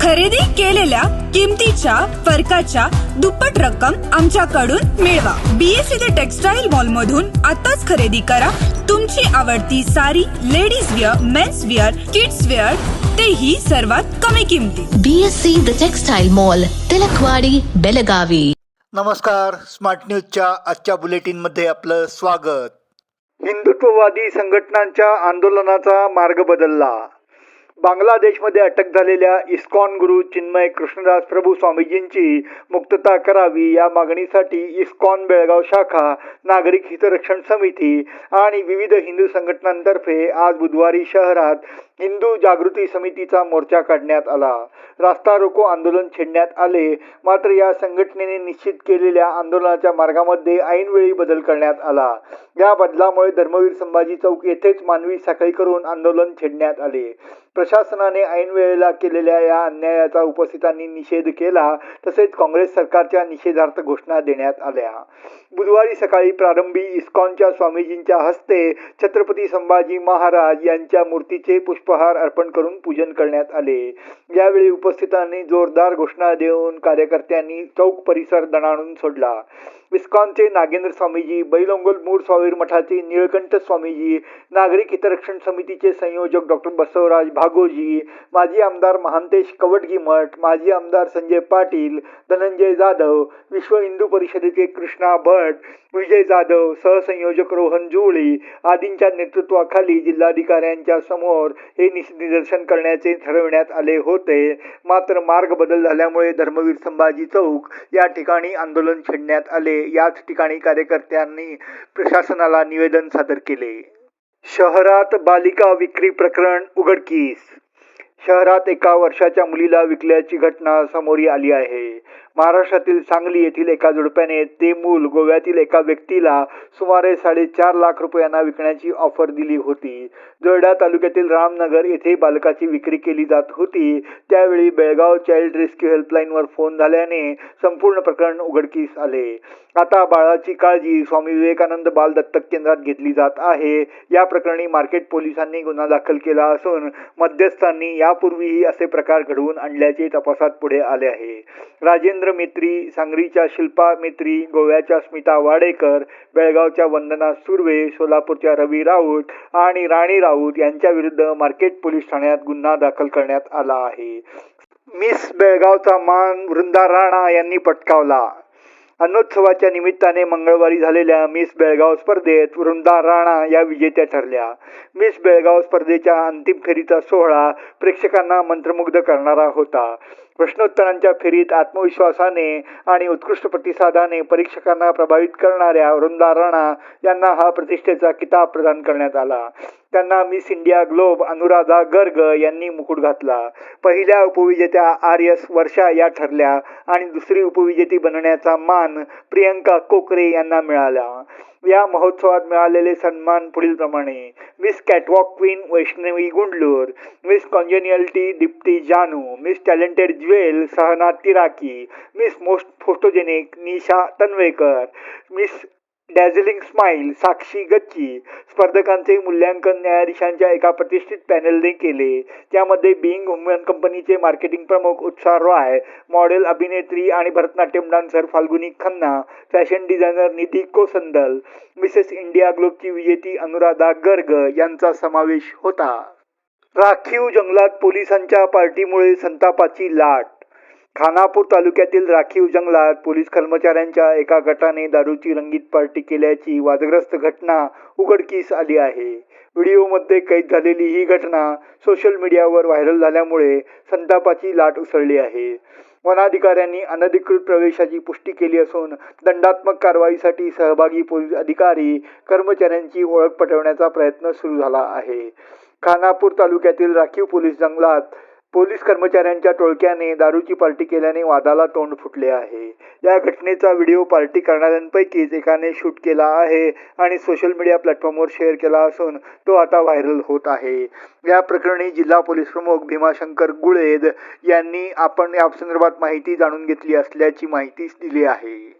खरेदी केलेल्या किमतीच्या फरकाच्या दुप्पट रक्कम आमच्याकडून मिळवा. बीएससी द टेक्सटाईल मॉल मधून आताच खरेदी करा. तुमची आवडती sari ladies wear men's wear kids wear तेही सर्वात कमी किमतीत BSC the textile mall Tilakwadi Belagavi नमस्कार. स्मार्ट न्यूजच्या आजच्या बुलेटिनमध्ये आपलं स्वागत. हिंदुत्ववादी संघटनांच्या आंदोलनाचा मार्ग बदलला. बांगलादेशमध्ये अटक झालेल्या इस्कॉन गुरु चिन्मय कृष्णदास प्रभू स्वामीजींची मुक्तता करावी या मागणीसाठी इस्कॉन बेळगाव शाखा नागरिक हितरक्षण समिती आणि विविध हिंदू संघटनांतर्फे आज बुधवारी शहरात हिंदू जागृती समितीचा मोर्चा काढण्यात आला. रास्ता रोको आंदोलन छेडण्यात आले मात्र या संघटनेने निश्चित केलेल्या आंदोलनाच्या मार्गामध्ये ऐनवेळी बदल करण्यात आला. या बदलामुळे धर्मवीर संभाजी चौक येथेच मानवी साखळी करून आंदोलन छेडण्यात आले. प्रशासनाने ऐनवेळेला केलेल्या या अन्यायाचा उपस्थितांनी निषेध केला तसेच काँग्रेस सरकारच्या निषेधार्थ घोषणा देण्यात आल्या. बुधवारी सकाळी प्रारंभी इस्कॉनच्या स्वामीजींच्या हस्ते छत्रपती संभाजी महाराज यांच्या मूर्तीचे पुष्पहार अर्पण करून पूजन करण्यात आले. यावेळी उपस्थितांनी जोरदार घोषणा देऊन कार्यकर्त्यांनी चौक परिसर दणाणून सोडला. विस्कॉनचे नागेंद्र स्वामीजी बैलोंगल मूळ स्वामीर मठाचे निळकंठ स्वामीजी नागरिक हितरक्षण समितीचे संयोजक डॉक्टर बसवराज भागोजी माजी आमदार महांतेश कवटगी मठ माजी आमदार संजय पाटील धनंजय जाधव विश्व हिंदू परिषदेचे कृष्णा भट विजय जाधव सहसंयोजक रोहन जुवळी आदींच्या नेतृत्वाखाली जिल्हाधिकाऱ्यांच्या समोर हे निदर्शन करण्याचे ठरविण्यात आले होते. मात्र मार्ग बदल झाल्यामुळे धर्मवीर संभाजी चौक या ठिकाणी आंदोलन छेडण्यात आले. याच ठिकाणी कार्यकर्त्यांनी प्रशासनाला निवेदन सादर केले. शहरात बालिका विक्री प्रकरण उघडकीस. शहरात एका वर्षाच्या मुलीला विकल्याची घटना समोर आली आहे. महाराष्ट्रातील सांगली येथील एका जोडप्याने ते मूल गोव्यातील एका व्यक्तीला सुमारे साडेचार लाख रुपयांना विकण्याची ऑफर दिली होती. जोरडा तालुक्यातील रामनगर येथे बालकाची विक्री केली जात होती. त्यावेळी बेळगाव चाइल्ड रेस्क्यू हेल्पलाईनवर फोन झाल्याने संपूर्ण प्रकरण उघडकीस आले. आता बाळाची काळजी स्वामी विवेकानंद बाल दत्तक केंद्रात घेतली जात आहे. या प्रकरणी मार्केट पोलिसांनी गुन्हा दाखल केला असून मध्यस्थांनी यापूर्वीही असे प्रकार घडवून आणल्याचे तपासात पुढे आले आहे. राजेंद्र मेत्री सांगलीच्या शिल्पा मेत्री गोव्याच्या स्मिता वाडेकर बेळगावच्या वंदना सुर्वे सोलापूरच्या रवी राऊत आणि राणी राऊत यांच्या विरुद्ध मार्केट पोलीस ठाण्यात गुन्हा दाखल करण्यात आला आहे. मिस बेळगावचा मान वृंदा राणा यांनी पटकावला. अन्नोत्सवाच्या निमित्ताने मंगळवारी झालेल्या मिस बेळगाव स्पर्धेत वृंदा राणा या विजेत्या ठरल्या. मिस बेळगाव स्पर्धेच्या अंतिम फेरीचा सोहळा प्रेक्षकांना मंत्रमुग्ध करणारा होता. प्रश्नोत्तरांच्या फेरीत आत्मविश्वासाने आणि उत्कृष्ट प्रतिसादाने परीक्षकांना प्रभावित करणाऱ्या वृंदा राणा यांना हा प्रतिष्ठेचा किताब प्रदान करण्यात आला. त्यांना Miss India Globe Anuradha Garg यांनी मुकुट घातला. पहिल्या उपविजेत्या आर एस वर्षा या ठरल्या आणि दुसरी उपविजेती बनण्याचा मान प्रियंका कोकरे यांना मिळाला. या महोत्सवात मिळालेले सन्मान पुढीलप्रमाणे Miss catwalk queen Vaishnavi Gundlur Miss congeniality Deepti Janu Miss talented jewel Sahana Tiraki Miss most photogenic Nisha Tanwekar Miss dazzling smile Sakshi Gachchi स्पर्धकांचे मूल्यांकन न्यायाधीशांच्या एका प्रतिष्ठित पॅनलने केले. त्यामध्ये बिईंग वुमन कंपनीचे मार्केटिंग प्रमुख उत्साह रॉय मॉडेल अभिनेत्री आणि Bharatanatyam dancer Falguni Khanna fashion designer Nidhi Kosandal Mrs India ग्लोबची विजेती अनुराधा गर्ग यांचा समावेश होता. राखीव जंगलात पोलिसांच्या पार्टीमुळे संतापाची लाट खानापूर तालुक्यातील राखीव जंगलात पोलीस कर्मचाऱ्यांच्या एका गटाने दारूची रंगीत पार्टी केल्याची वादग्रस्त घटना उघडकीस आली आहे. व्हिडिओमध्ये कैद झालेली ही घटना सोशल मीडियावर व्हायरल झाल्यामुळे संतापाची लाट उसळली आहे. वनाधिकाऱ्यांनी अनधिकृत प्रवेशाची पुष्टी केली असून दंडात्मक कारवाईसाठी सहभागी पोलीस अधिकारी कर्मचाऱ्यांची ओळख पटवण्याचा प्रयत्न सुरू झाला आहे. खानापूर तालुक्यातील राखीव पोलीस जंगलात पोलीस कर्मचाऱ्यांच्या टोळक्याने दारूची पार्टी केल्याने वादाला तोंड फुटले आहे. या घटनेचा व्हिडिओ पार्टी करणाऱ्यांपैकीच एकाने शूट केला आहे आणि सोशल मीडिया प्लॅटफॉर्मवर शेअर केला असून तो आता व्हायरल होत आहे. या प्रकरणी जिल्हा पोलीस प्रमुख भीमाशंकर गुळेद यांनी आपण या संदर्भात माहिती जाणून घेतली असल्याची माहिती दिली आहे.